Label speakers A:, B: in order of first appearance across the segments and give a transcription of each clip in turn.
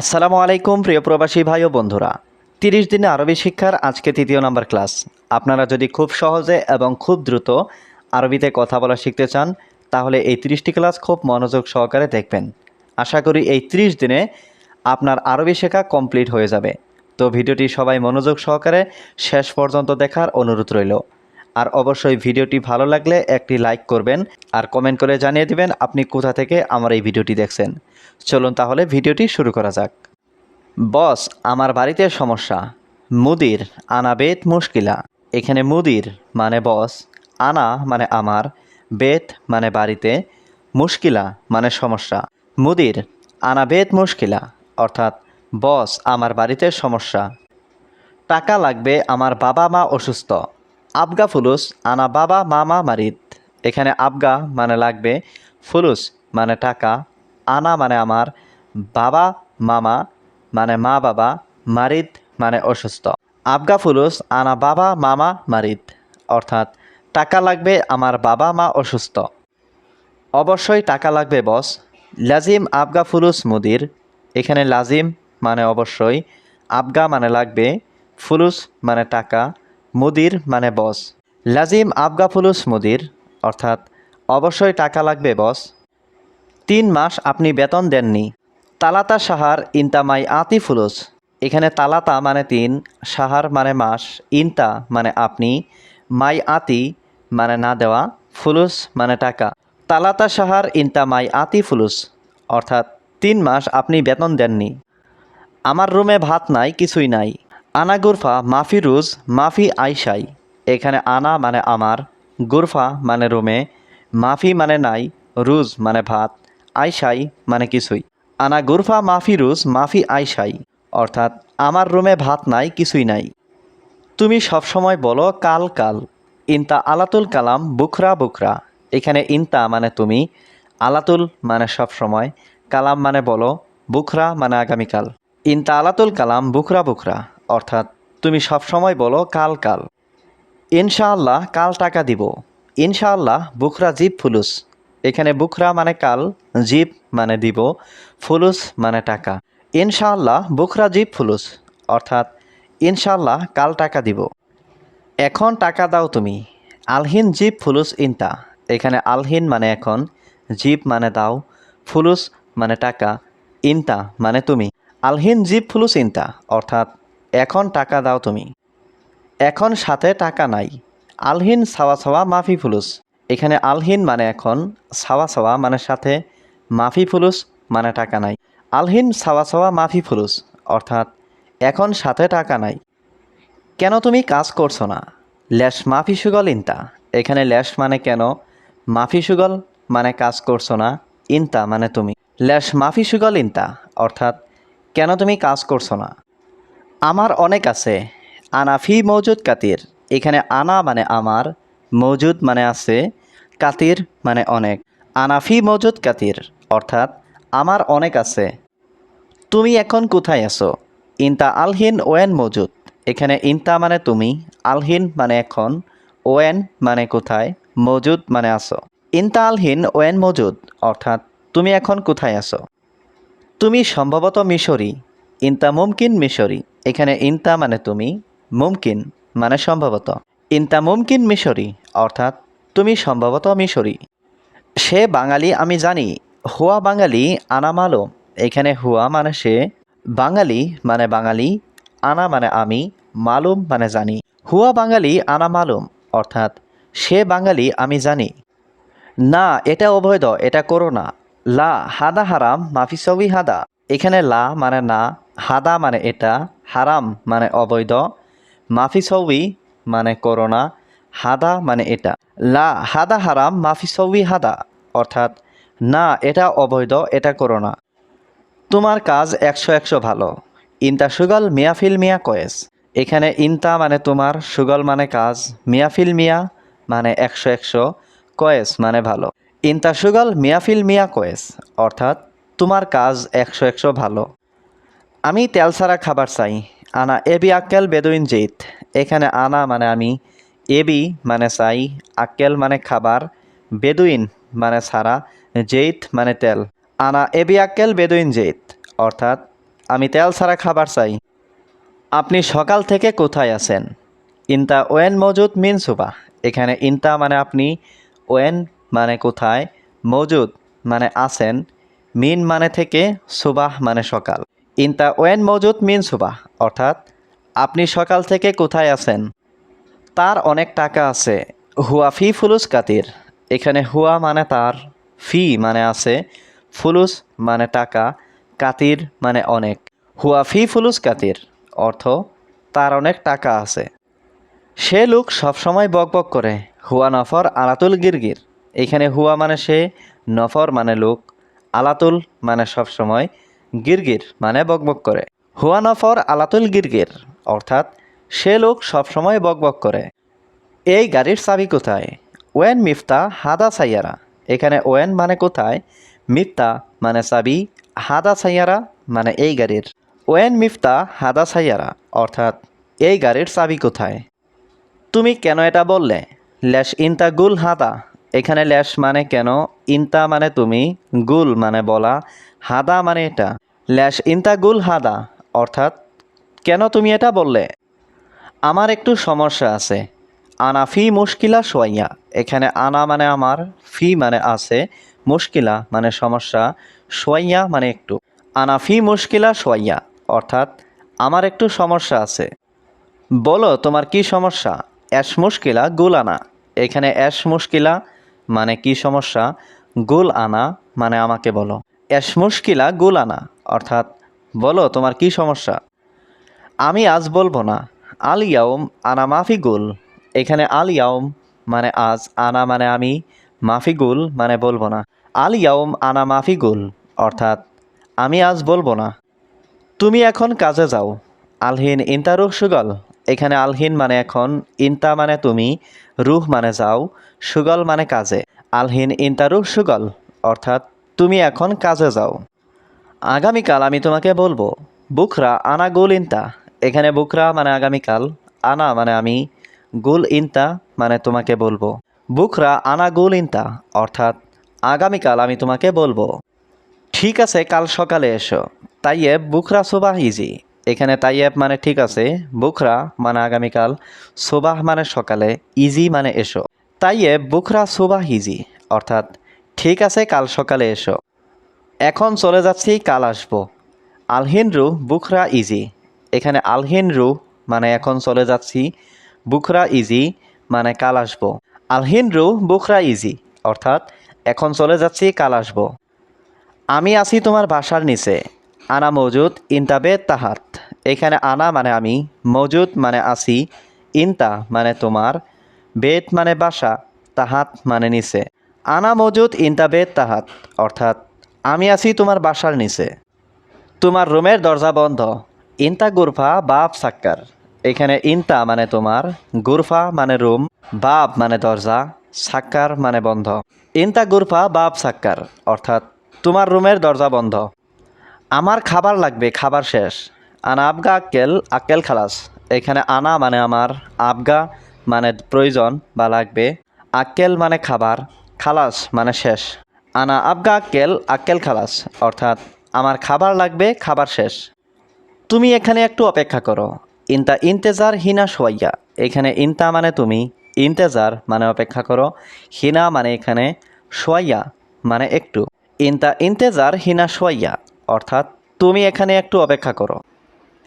A: আসসালামু আলাইকুম, প্রিয় প্রবাসী ভাই ও বন্ধুরা। তিরিশ দিনে আরবি শিক্ষার আজকে তৃতীয় নম্বর ক্লাস। আপনারা যদি খুব সহজে এবং খুব দ্রুত আরবিতে কথা বলা শিখতে চান, তাহলে এই তিরিশটি ক্লাস খুব মনোযোগ সহকারে দেখবেন। আশা করি এই তিরিশ দিনে আপনার আরবি শেখা কমপ্লিট হয়ে যাবে। তো ভিডিওটি সবাই মনোযোগ সহকারে শেষ পর্যন্ত দেখার অনুরোধ রইল। আর অবশ্যই ভিডিওটি ভালো লাগলে একটি লাইক করবেন, আর কমেন্ট করে জানিয়ে দিবেন আপনি কোথা থেকে আমার এই ভিডিওটি দেখছেন। চলুন তাহলে ভিডিওটি শুরু করা যাক। বস, আমার বাড়িতে সমস্যা। মুদির, আনা বেত মুশকিলা। এখানে মুদির মানে বস, আনা মানে আমার, বেত মানে বাড়িতে, মুশকিলা মানে সমস্যা। মুদির, আনা বেত মুশকিলা, অর্থাৎ বস, আমার বাড়িতে সমস্যা। টাকা লাগবে আমার বাবা মা অসুস্থ। আবগা ফুলুস, আনা বাবা মামা মারিদ এখানে আবগা মানে লাগবে, ফুলুস মানে টাকা। আনা মানে আমার বাবা, মামা মানে মা বাবা, মারিদ মানে অসুস্থ। আবগা ফুলুস আনা বাবা, মামা, মারিদ। অর্থাৎ টাকা লাগবে আমার বাবা, মা অসুস্থ। অবশ্যই টাকা লাগবে, বস। লাজিম আবগা ফুলুস মুদির। এখানে লাজিম মানে অবশ্যই আবগা মানে লাগবে, ফুলুস মানে টাকা, মুদির মানে বস। লাজিম আবগা ফুলুস মুদির, অর্থাৎ অবশ্যই টাকা লাগবে, বস। তিন মাস আপনি বেতন দেননি। তালাতা সাহার ইন্তামাই আতি ফুলুস এখানে তালাতা মানে তিন, সাহার মানে মাস, ইনতা মানে আপনি, মাই আতি মানে না দেওয়া, ফুলুস মানে টাকা। তালাতা সাহার ইন্তা মাই আতি ফুলুস অর্থাৎ তিন মাস আপনি বেতন দেননি। আমার রুমে ভাত নাই, কিছুই নাই। আনা গুরফা মাফি রুজ, মাফি আইসাই এখানে আনা মানে আমার, গুরফা মানে রুমে, মাফি মানে নাই, রুজ মানে ভাত। আইসাই মানে কিছুই। আনা গুরফা মাফি রুজ মাফি আইসাই, অর্থাৎ আমার রুমে ভাত নাই, কিছুই নাই। তুমি সবসময় বলো কাল কাল। ইনতা আলাতুল কালাম বুখরা বুখরা। এখানে ইনতা মানে তুমি, আলাতুল মানে সবসময়, কালাম মানে বলো বুখরা মানে আগামীকাল। ইনতা আলাতুল কালাম বুখরা বুখরা, অর্থাৎ তুমি সবসময় বলো কাল কাল। ইনশাআল্লাহ কাল টাকা দিব। ইনশাআল্লাহ বুখরা জিপ ফুলুস। এখানে বুখরা মানে কাল জিপ মানে দিব, ফুলুস মানে টাকা। ইনশাআল্লাহ বুখরা জিপ ফুলুস, অর্থাৎ ইনশাআল্লাহ কাল টাকা দিব। এখন টাকা দাও তুমি। আলহিন জিপ ফুলুস ইনতা। এখানে আলহিন মানে এখন জিপ মানে দাও, ফুলুস মানে টাকা, ইনতা মানে তুমি। আলহিন জিপ ফুলুস ইনতা, অর্থাৎ এখন টাকা দাও তুমি। এখন সাথে টাকা নাই। আলহিন সাওয়া সাওয়া মাফি, ফুলুস। এখানে আলহিন মানে এখন সাওয়া সাওয়া মানে সাথে মাফি ফুলুস মানে টাকা নাই। আলহিন সাওয়া সাওয়া, মাফি ফুলুস, অর্থাৎ এখন সাথে টাকা নাই। কেন তুমি কাজ করছ না? ল্যাশ মাফি সুগল ইনতা। এখানে ল্যাশ মানে কেন? মাফি সুগল মানে কাজ করছ না, ইনতা মানে তুমি। ল্যাশ মাফি সুগল ইনতা, অর্থাৎ কেন তুমি কাজ করছ না? আমার অনেক আছে। আনা ফি মৌজুদ কাতির। এখানে আনা মানে আমার মৌজুদ মানে আছে কাতির মানে অনেক। আনাফি মজুদ কাতির, অর্থাৎ আমার অনেক আছে। তুমি এখন কোথায় আছো? ইনতা আলহিন ওয়েন মজুদ। এখানে ইনতা মানে তুমি, আলহিন মানে এখন, ওয়েন মানে কোথায়, মজুদ মানে আসো ইনতা আলহিন ওয়েন মজুদ, অর্থাৎ তুমি এখন কোথায় আছো? তুমি সম্ভবত মিশরি। ইনতা মুমকিন মিশরি। এখানে ইনতা মানে তুমি, মুমকিন মানে সম্ভবত। ইনতা মুমকিন মিশরি, অর্থাৎ তুমি সম্ভবত মিশরি। সে বাঙালি আমি জানি, হুয়া বাঙালি আনা মালুম। এখানে হুয়া মানে সে, বাঙালি মানে বাঙালি, আনা মানে আমি, মালুম মানে জানি। হুয়া বাঙালি আনা মালুম, অর্থাৎ সে বাঙালি আমি জানি। না, এটা অবৈধ, এটা করো না। লা, হাদা হারাম, মাফি সবই হাদা। এখানে লা মানে না, হাদা মানে এটা, হারাম মানে অবৈধ। মাফি সবই মানে করো না হাদা মানে এটা। লা, হাদা হারাম, মাফি সবই হাদা, অর্থাৎ না, এটা অবৈধ, এটা করো না তোমার কাজ একশো একশো ভালো। ইনতা সুগল মিয়াফিল মিয়া কয়েস। এখানে ইনতা মানে তোমার, সুগল মানে কাজ মিয়াফিল মিয়া মানে একশো একশো, কয়েস মানে ভালো। ইনতা সুগল মিয়াফিল মিয়া কয়েস, অর্থাৎ তোমার কাজ একশো একশো ভালো। আমি তেল খাবার চাই। আনা এবি আক্কেল বেদুইন জেইত এখানে আনা মানে আমি, এবি মানে চাই, আক্কেল মানে খাবার, বেদুইন মানে ছাড়া, জেইত মানে তেল। আনা এবি, আক্কেল, বেদুইন, জেইত। অর্থাৎ, আমি তেল ছাড়া খাবার চাই। আপনি সকাল থেকে কোথায় আছেন? ইনতা ওয়েন মজুদ মিন সুবাহ এখানে ইনতা মানে আপনি, ওয়েন মানে কোথায়, মজুদ মানে আছেন, মিন মানে থেকে সুবাহ মানে সকাল। ইনতা ওয়েন মজুদ মিন সুবাহ অর্থাৎ আপনি সকাল থেকে কোথায় আছেন? তার অনেক টাকা আছে। হুয়া ফি ফুলুস কাতির। এখানে হুয়া মানে তার, ফি মানে আছে, ফুলুস মানে টাকা, কাতির মানে অনেক। হুয়া ফি ফুলুস কাতির, অর্থ তার অনেক টাকা আছে। সে লোক সবসময় বকবক করে, হুয়া নফর আলাতুল গিরগির। এখানে হুয়া মানে সে, নফর মানে লোক, আলাতুল মানে সবসময় গিরগির মানে বকবক করে। হুয়া নফর আলাতুল গিরগির, অর্থাৎ সে লোক সবসময় বকবক করে। এই গাড়ির চাবি কোথায়? ওয়েন মিফতা হাদা সাইয়ারা। এখানে ওয়েন মানে কোথায়? মিফতা মানে চাবি, হাদা সাইয়ারা মানে এই গাড়ির। ওয়েন মিফতা হাদা সাইয়ারা, অর্থাৎ এই গাড়ির চাবি কোথায়? তুমি কেন এটা বললে? ল্যাশ ইনতা গুল হাদা। এখানে ল্যাশ মানে কেন? ইনতা মানে তুমি, গুল মানে বলা, হাদা মানে এটা। ল্যাশ ইনতা গুল হাদা। অর্থাৎ, কেন তুমি এটা বললে? আমার একটু সমস্যা আছে। আনা ফি মুশকিলা সোয়াইয়া। এখানে আনা মানে আমার, ফি মানে আছে, মুশকিলা মানে সমস্যা, সোয়াইয়া মানে একটু। আনা ফি মুশকিলা সোয়াইয়া, অর্থাৎ, আমার একটু সমস্যা আছে। বলো, তোমার কি সমস্যা? অ্যাশ মুশকিলা, গুল আনা। এখানে অ্যাশ মুশকিলা মানে কি সমস্যা? গুল আনা মানে আমাকে বলো। অ্যাশ মুশকিলা, গুল আনা, অর্থাৎ বলো, তোমার কি সমস্যা? আমি আজ বলব না। আল ইয়াউম আনা মাফিগুল। এখানে আল ইয়াউম মানে আজ, আনা মানে আমি, মাফিগুল মানে বলব না। আল ইয়াউম আনা মাফিগুল, অর্থাৎ আমি আজ বলব না। তুমি এখন কাজে যাও। আলহিন ইন্তা রুহ সুগল। এখানে আলহিন মানে এখন, ইন্তা মানে তুমি, রুহ মানে যাও, সুগল মানে কাজে। আলহিন ইন্তা রুহ সুগল, অর্থাৎ তুমি এখন কাজে যাও। আগামীকাল আমি তোমাকে বলব, বুখরা আনা গোল ইনতা। এখানে বুখরা মানে আগামীকাল, আনা মানে আমি গুল ইনতা মানে তোমাকে বলব। বুখরা আনা গুল ইনতা, অর্থাৎ আগামীকাল আমি তোমাকে বলব। ঠিক আছে, কাল সকালে এসো। তাইয়েব, বুখরা সোবাহ ইজি। এখানে তাইয়েব মানে ঠিক আছে, বুখরা মানে আগামীকাল, সোবাহ মানে সকালে, ইজি মানে এসো। তাইয়েব, বুখরা সোবাহ ইজি, অর্থাৎ ঠিক আছে, কাল সকালে এসো। এখন চলে যাচ্ছি, কাল আসব। আলহিন রু বুখরা ইজি। এখানে আলহিন রু মানে এখন চলে যাচ্ছি, বুখরা ইজি মানে কাল আসব। আলহিন রু বুখরা ইজি, অর্থাৎ এখন চলে যাচ্ছি, কাল আসব। আমি আছি তোমার বাসার নিচে। আনা মজুদ ইনতাবে তাহাত। এখানে আনা মানে আমি, মজুদ মানে আছি, ইনতা মানে তোমার, বেত মানে বাসা, তাহাত মানে নিচে। আনা মজুদ ইনতাবে তাহাত, অর্থাৎ আমি আছি তোমার বাসার নিচে। তোমার রুমের দরজা বন্ধ। ইনতা গুরফা, বাপ সাক্কার। এখানে ইনতা মানে তোমার, গুরফা মানে রুম, বাপ মানে দরজা, সাক্কার মানে বন্ধ। ইনতা গুরফা, বাপ সাক্কার, অর্থাৎ তোমার রুমের দরজা বন্ধ। আমার খাবার লাগবে, খাবার শেষ। আনা আবগা আক্কেল আক্কেল খালাস। এখানে আনা মানে আমার, আবগা মানে প্রয়োজন বা লাগবে। আক্কেল মানে খাবার, খালাস মানে শেষ। আনা আবগা আক্কেল আক্কেল খালাস, অর্থাৎ আমার খাবার লাগবে, খাবার শেষ। তুমি এখানে একটু অপেক্ষা করো। ইনতা ইন্তেজার হিনা সোয়াইয়া এখানে ইনতা মানে তুমি, ইন্তেজার মানে অপেক্ষা করো। হিনা মানে এখানে সোয়াইয়া মানে একটু। ইনতা ইন্তেজার হিনা সোয়াইয়া অর্থাৎ তুমি এখানে একটু অপেক্ষা করো।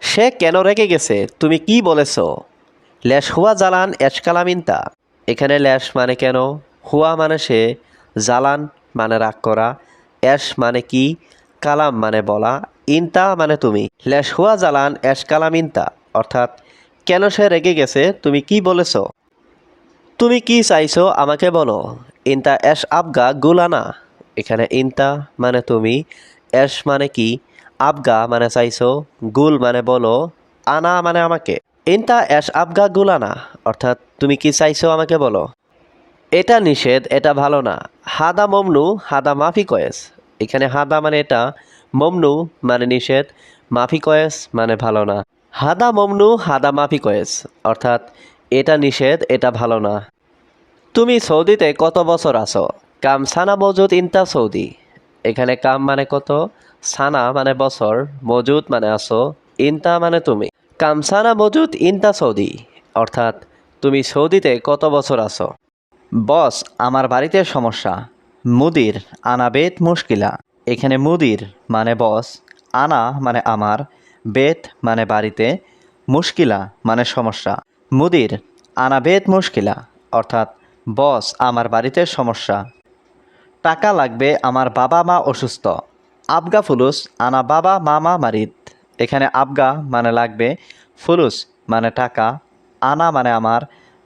A: সে কেন রেগে গেছে? তুমি কি বলেছ? ল্যাশ হুয়া জালান এশকালাম ইনতা। এখানে ল্যাশ মানে কেন? হুয়া মানে সে জালান মানে রাগ করা। অ্যাশ মানে কি? কালাম মানে বলা। ইনতা মানে তুমি। ল্যাশ হুয়া জালান, অ্যাশ কালাম ইনতা। অর্থাৎ, কেন সে রেগে গেছে? তুমি কি বলেছ? তুমি কি চাইছো? আমাকে বলো। ইনতা, অ্যাশ আবগা, গুলানা। এখানে ইনতা মানে তুমি। অ্যাশ মানে কি? আবগা মানে চাইছো। গুল মানে বলো। আনা মানে আমাকে। ইনতা, অ্যাশ আবগা, গুলানা। অর্থাৎ, তুমি কি চাইছো? আমাকে বলো। এটা নিষেধ, এটা ভালো না। হাদা মমনু, হাদা মাফি কয়েস। এখানে হাদা মানে এটা, মমনু মানে নিষেধ, মাফি কয়েস মানে ভালো না। হাদা মমনু, হাদা মাফি কয়েস, অর্থাৎ এটা নিষেধ, এটা ভালো না। তুমি সৌদিতে কত বছর আছো? কাম সানা মজুদ ইনতা সৌদি। এখানে কাম মানে কত?
B: সানা মানে বছর, মজুদ মানে আসো ইনতা মানে তুমি। কামসানা মজুদ ইনতা সৌদি। অর্থাৎ তুমি সৌদিতে কত বছর আসো
A: বস, আমার বাড়িতে সমস্যা। মুদির, আনা বেত মুশকিলা। এখানে মুদির মানে বস, আনা মানে আমার, বেত মানে বাড়িতে, মুশকিলা মানে সমস্যা। মুদির, আনা বেত মুশকিলা, অর্থাৎ বস, আমার বাড়িতে সমস্যা। টাকা লাগবে আমার বাবা মা অসুস্থ। আবগা ফুলুস, আনা বাবা মামা মারিদ। এখানে আবগা মানে লাগবে, ফুলুস মানে টাকা, আনা মানে আমার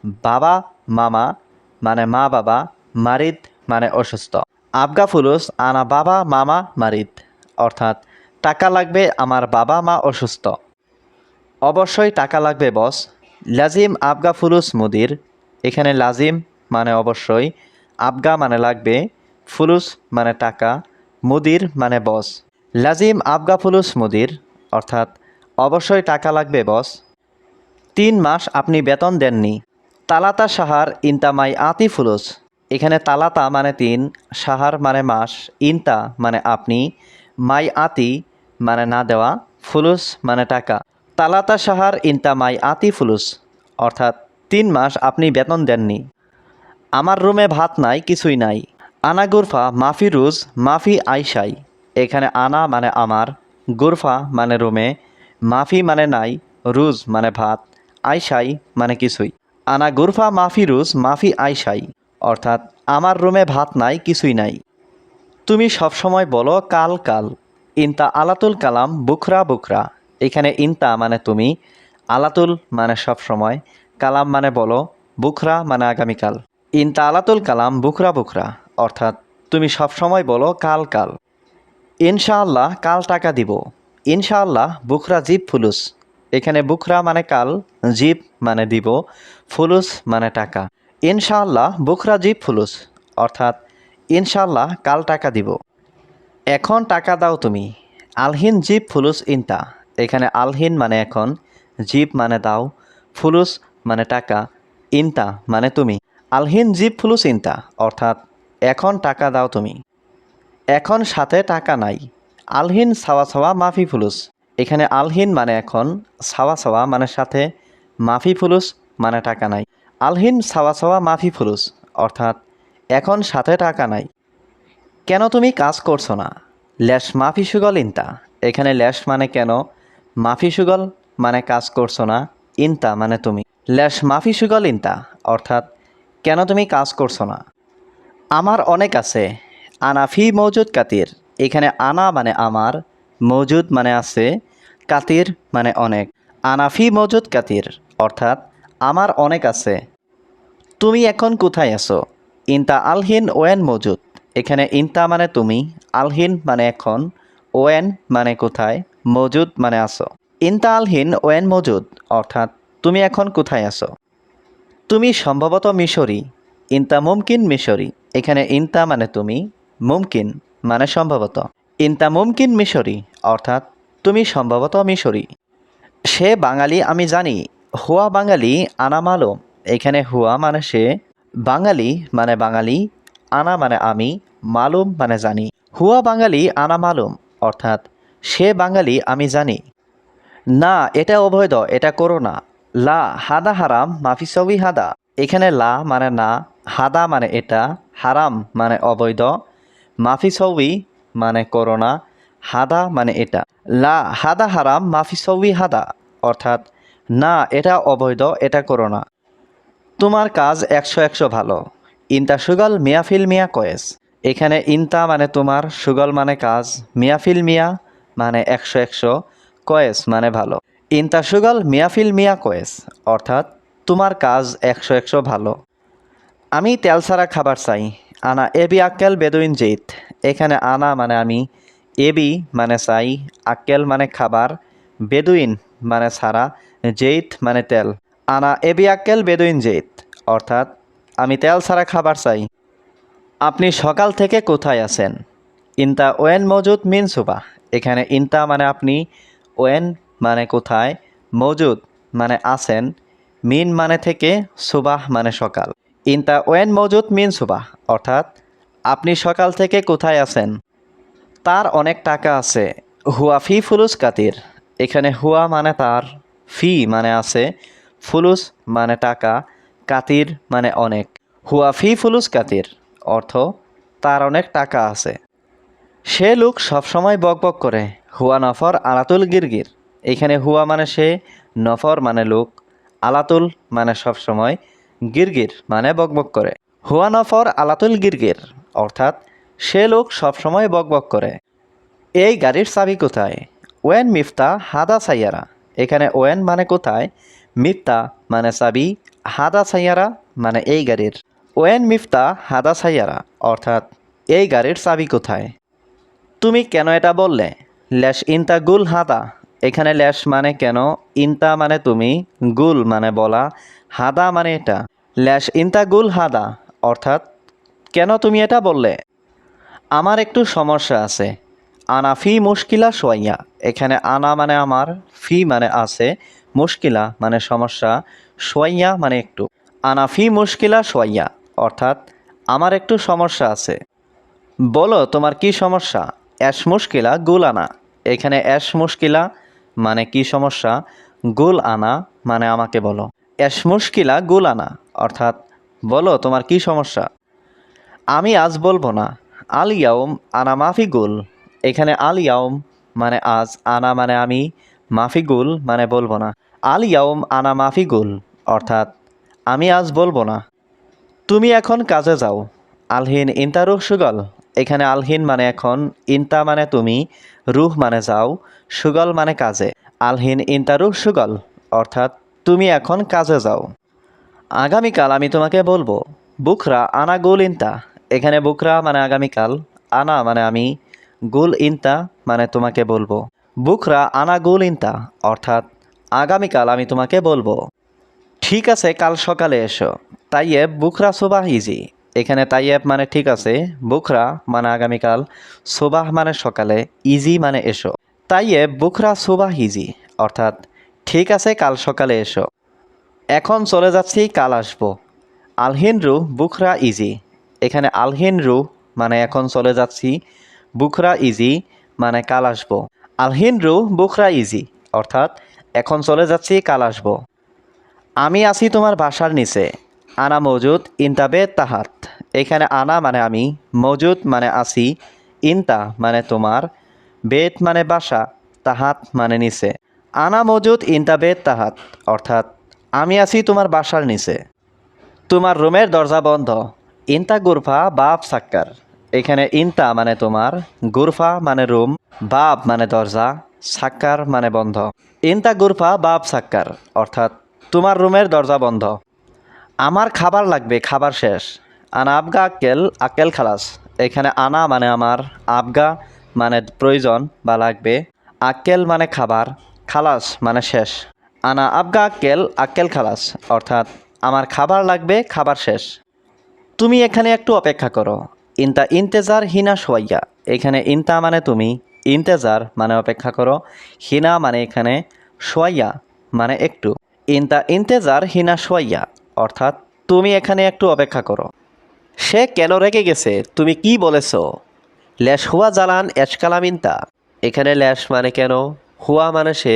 A: বাবা মামা মানে মা বাবা মারিদ মানে অসুস্থ। আবগা ফুলুস আনা বাবা, মামা মারিদ অর্থাৎ, টাকা লাগবে আমার বাবা, মা অসুস্থ। অবশ্যই টাকা লাগবে, বস। লাজিম আবগা ফুলুস মুদির। এখানে লাজিম মানে অবশ্যই আবগা মানে লাগবে, ফুলুস মানে টাকা, মুদির মানে বস। লাজিম আবগা ফুলুস মুদির, অর্থাৎ, অবশ্যই টাকা লাগবে, বস। তিন মাস আপনি বেতন দেননি। তালাতা সাহার ইনতামাই আতি ফুলুস। এখানে তালাতা মানে তিন সাহার মানে মাস, ইনতা মানে আপনি, মাই আতি মানে না দেওয়া, ফুলুস মানে টাকা। তালাতা সাহার ইনতা মাই আতি ফুলুস, অর্থাৎ তিন মাস আপনি বেতন দেননি। আমার রুমে ভাত নাই, কিছুই নাই। আনা গুরফা মাফি রুজ, মাফি আইসাই এখানে আনা মানে আমার, গুরফা মানে রুমে, মাফি মানে নাই, রুজ মানে ভাত আইসাই মানে কিছুই। আনা গুরফা মাফি রুজ, মাফি আইসাই অর্থাৎ, আমার রুমে ভাত নাই, কিছুই নাই। তুমি সবসময় বলো, কাল কাল। ইনতা আলাতুল কালাম, বুখরা বুখরা। এখানে ইনতা মানে তুমি, আলাতুল মানে সবসময়, কালাম মানে বলো, বুখরা মানে আগামীকাল। ইনতা আলাতুল কালাম, বুখরা বুখরা। অর্থাৎ, তুমি সবসময় বলো, কাল কাল। ইনশাআল্লাহ, কাল টাকা দিব। ইনশাআল্লাহ, বুখরা জিপ ফুলুস। এখানে বুখরা মানে কাল জিপ মানে দিব, ফুলুস মানে টাকা। ইনশাআল্লাহ বুখরা জিপ ফুলুস, অর্থাৎ ইনশাআল্লাহ কাল টাকা দিব। এখন টাকা দাও তুমি। আলহিন জিপ ফুলুস ইনতা। এখানে আলহিন মানে এখন জিপ মানে দাও, ফুলুস মানে টাকা, ইনতা মানে তুমি। আলহিন জিপ ফুলুস ইনতা, অর্থাৎ এখন টাকা দাও তুমি। এখন সাথে টাকা নাই। আলহিন সাওয়া সাওয়া মাফি ফুলুস। এখানে আলহিন মানে এখন সাওয়া সাওয়া মানে সাথে মাফি ফুলুস মানে টাকা নাই। আলহিন সাওয়া সাওয়া, মাফি ফুলুস, অর্থাৎ এখন সাথে টাকা নাই। কেন তুমি কাজ করছ না? ল্যাশ মাফি সুগল ইনতা। এখানে ল্যাশ মানে কেন? মাফি সুগল মানে কাজ করছ না, ইনতা মানে তুমি। ল্যাশ মাফি সুগল ইনতা, অর্থাৎ কেন তুমি কাজ করছ না? আমার অনেক আছে, আনা ফি মৌজুদ কাতির। এখানে আনা মানে আমার, মৌজুদ মানে আছে কাতির মানে অনেক। আনাফি মজুদ কাতির, অর্থাৎ আমার অনেক আছে। তুমি এখন কোথায় আছো? ইনতা আলহিন ওয়েন মজুদ। এখানে ইনতা মানে তুমি, আলহিন মানে এখন, ওয়েন মানে কোথায়, মজুদ মানে আসো ইনতা আলহিন ওয়েন মজুদ, অর্থাৎ তুমি এখন কোথায় আছো? তুমি সম্ভবত মিশরি। ইনতা মুমকিন মিশরি। এখানে ইনতা মানে তুমি, মুমকিন মানে সম্ভবত। ইনতা মুমকিন মিশরি, অর্থাৎ তুমি সম্ভবত মিশরি। সে বাঙালি, আমি জানি। হুয়া বাঙালি, আনা মালুম। এখানে হুয়া মানে সে বাঙালি মানে বাঙালি। আনা মানে আমি, মালুম মানে জানি। হুয়া বাঙালি, আনা মালুম, অর্থাৎ সে বাঙালি, আমি জানি। না, এটা অবৈধ, এটা করো না। লা, হাদা হারাম, মাফি সবই হাদা। এখানে লা মানে না, হাদা মানে এটা, হারাম মানে অবৈধ। মাফি সবই মানে করো না। হাদা মানে এটা। লা হাদা হারাম, মাফি সবই হাদা, অর্থাৎ না, এটা অবৈধ, এটা করো না। তোমার কাজ একশো একশো ভালো। ইনতা সুগল মিয়াফিল মিয়া কয়েস। এখানে ইনতা মানে তোমার, সুগল মানে কাজ মিয়াফিল মিয়া মানে একশো একশো, কয়েস মানে ভালো। ইনতা সুগল মিয়াফিল মিয়া কয়েস, অর্থাৎ তোমার কাজ একশো একশো ভালো। আমি তেল ছাড়া খাবার চাই। আনা এবি আক্কেল বেদুইন জেইত। এখানে আনা মানে আমি এবি মানে চাই আক্কেল মানে খাবার, বেদুইন মানে ছাড়া, জেইত মানে তেল। আনা এবি আক্কেল বেদুইন, জেইত। অর্থাৎ, আমি তেল ছাড়া খাবার চাই। আপনি সকাল থেকে কোথায় আছেন? ইনতা ওয়েন মজুদ মিন সুবা। এখানে ইনতা মানে আপনি, ওয়েন মানে কোথায়, মজুদ মানে আছেন, মিন মানে থেকে, সুবাহ মানে সকাল। ইনতা ওয়েন মজুদ মিন সুবাহ অর্থাৎ, আপনি সকাল থেকে কোথায় আছেন? তার অনেক টাকা আছে। হুয়া ফি ফুলুস কাতির। এখানে হুয়া মানে তার, ফি মানে আছে, ফুলুস মানে টাকা, কাতির মানে অনেক। হুয়া ফি ফুলুস কাতির, অর্থ তার অনেক টাকা আছে। সে লোক সবসময় বকবক করে, হুয়া নফর আলাতুল গিরগির। এখানে হুয়া মানে সে, নফর মানে লোক। আলাতুল মানে সবসময় গিরগির মানে বকবক করে। হুয়া নফর আলাতুল গিরগির, অর্থাৎ সে লোক সবসময় বকবক করে। এই গাড়ির চাবি কোথায়? ওয়েন মিফতা হাদা সাইয়ারা। এখানে ওয়েন মানে কোথায়? মিফতা মানে চাবি, হাদা সাইয়ারা মানে এই গাড়ির। ওয়েন মিফতা হাদা সাইয়ারা, অর্থাৎ এই গাড়ির চাবি কোথায়? তুমি কেন এটা বললে? ল্যাশ ইনতা গুল হাদা। এখানে ল্যাশ মানে কেন? ইনতা মানে তুমি, গুল মানে বলা, হাদা মানে এটা। ল্যাশ ইনতা গুল হাদা, অর্থাৎ কেন তুমি এটা বললে? আমার একটু সমস্যা আছে। আনা ফি মুশকিলা সোয়াইয়া। এখানে আনা মানে আমার, ফি মানে আছে, মুশকিলা মানে সমস্যা, সোয়াইয়া মানে একটু। আনা ফি মুশকিলা সোয়াইয়া, অর্থাৎ আমার একটু সমস্যা আছে। বলো, তোমার কি সমস্যা? অ্যাশ মুশকিলা, গুল আনা। এখানে অ্যাশ মুশকিলা মানে কি সমস্যা? গুল আনা মানে আমাকে বলো। অ্যাশ মুশকিলা, গুল আনা, অর্থাৎ বলো, তোমার কি সমস্যা? আমি আজ বলব না। আল ইয়াউম আনা মাফি গুল। এখানে আল ইয়াউম মানে আজ, আনা মানে আমি, মাফি গুল মানে বলব না। আল ইয়াউম আনা মাফি গুল, অর্থাৎ আমি আজ বলব না। তুমি এখন কাজে যাও। আলহিন ইন্তা রুহ সুগল। এখানে আলহিন মানে এখন, ইন্তা মানে তুমি, রুহ মানে যাও, সুগল মানে কাজে। আলহিন ইন্তা রুহ সুগল, অর্থাৎ তুমি এখন কাজে যাও। আগামীকাল আমি তোমাকে বলব, বুখরা আনা গোল ইন্তা। এখানে বুকরা মানে আগামীকাল, আনা মানে আমি, গুল ইন্তা মানে তোমাকে বলব। বুকরা আনা গোল ইন্তা, অর্থাৎ আগামীকাল আমি তোমাকে বলব। ঠিক আছে, কাল সকালে এসো। তাইয়েব বুখরা সোবাহ ইজি। এখানে তাইয়েব মানে ঠিক আছে বুখরা মানে আগামীকাল, সোবাহ মানে সকালে, ইজি মানে এসো। তাইয়েব বুখরা সোবাহ ইজি, অর্থাৎ ঠিক আছে, কাল সকালে এসো। এখন চলে যাচ্ছি, কাল আসব। আলহিন রু বুখরা ইজি। এখানে আলহিন রু মানে এখন চলে যাচ্ছি, বুখরা ইজি মানে কাল আসব। আলহিন রু বুখরা ইজি, অর্থাৎ এখন চলে যাচ্ছি, কাল আসব। আমি আছি তোমার বাসার নিচে। আনা মজুদ ইনতাবে তাহাত। এখানে আনা মানে আমি, মজুদ মানে আছি, ইনতা মানে তোমার, বেত মানে বাসা, তাহাত মানে নিচে। আনা মজুদ ইনতাবে তাহাত, অর্থাৎ আমি আছি তোমার বাসার নিচে। তোমার রুমের দরজা বন্ধ। ইনতা, গুরফা বাপ সাক্কার। এখানে ইনতা মানে তোমার, গুরফা মানে রুম বাপ মানে দরজা, সাক্কার মানে বন্ধ। ইনতা, গুরফা বাপ সাক্কার, অর্থাৎ তোমার রুমের দরজা বন্ধ। আমার খাবার লাগবে, খাবার শেষ। আনা আবগা, আক্কেল আক্কেল খালাস। এখানে আনা মানে আমার, আবগা মানে প্রয়োজন বা লাগবে। আক্কেল মানে খাবার, খালাস মানে শেষ। আনা আবগা, আক্কেল আক্কেল খালাস, অর্থাৎ আমার খাবার লাগবে, খাবার শেষ। তুমি এখানে একটু অপেক্ষা করো। ইনতা ইন্তেজার হিনা সোয়াইয়া। এখানে ইনতা মানে তুমি, ইন্তেজার মানে অপেক্ষা করো, হিনা মানে এখানে সোয়াইয়া মানে একটু। ইনতা ইন্তেজার হিনা সোয়াইয়া, অর্থাৎ তুমি এখানে একটু অপেক্ষা করো। সে কেন রেগে গেছে? তুমি কি বলেছ? ল্যাশ হুয়া জালান এশকালাম ইনতা। এখানে ল্যাশ মানে কেন? হুয়া মানে সে,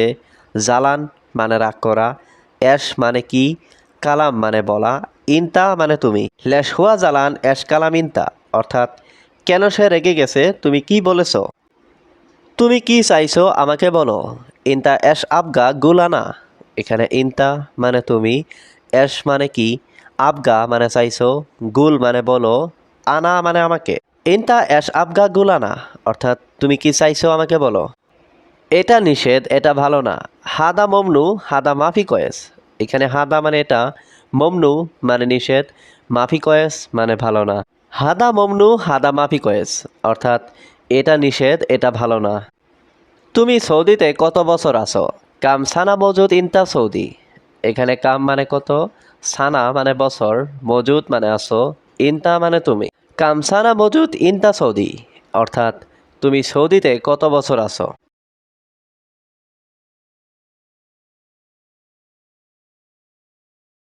A: জালান মানে রাগ করা। অ্যাশ মানে কি? কালাম মানে বলা। ইনতা মানে তুমি। ল্যাশ হুয়া জালান এশকালাম ইনতা। অর্থাৎ, কেন সে রেগে গেছে, তুমি কি বলেছ? তুমি কি চাইছো আমাকে বলো। ইনতা এশ আবগা গুলানা। এখানে ইনতা মানে তুমি, এশ মানে কি? আবগা মানে চাইছো, গুল মানে বলো, আনা মানে আমাকে। ইনতা এশ আবগা গুলানা। অর্থাৎ, তুমি কি চাইছো আমাকে বলো? এটা নিষেধ, এটা ভালো না। হাদা মমনু, হাদা মাফি কয়েস। এখানে হাদা মানে এটা মমনু মানে নিষেধ, মাফি কয়েস মানে ভালো না। হাদা মমনু, হাদা মাফি কয়েস, অর্থাৎ এটা নিষেধ, এটা ভালো না। তুমি সৌদিতে কত বছর আছো? কাম সানা মজুদ ইনতা সৌদি। এখানে কাম মানে কত? সানা মানে বছর, মজুদ মানে আছো, ইনতা মানে তুমি। কাম সানা মজুদ ইনতা সৌদি, অর্থাৎ তুমি সৌদিতে কত বছর আছো?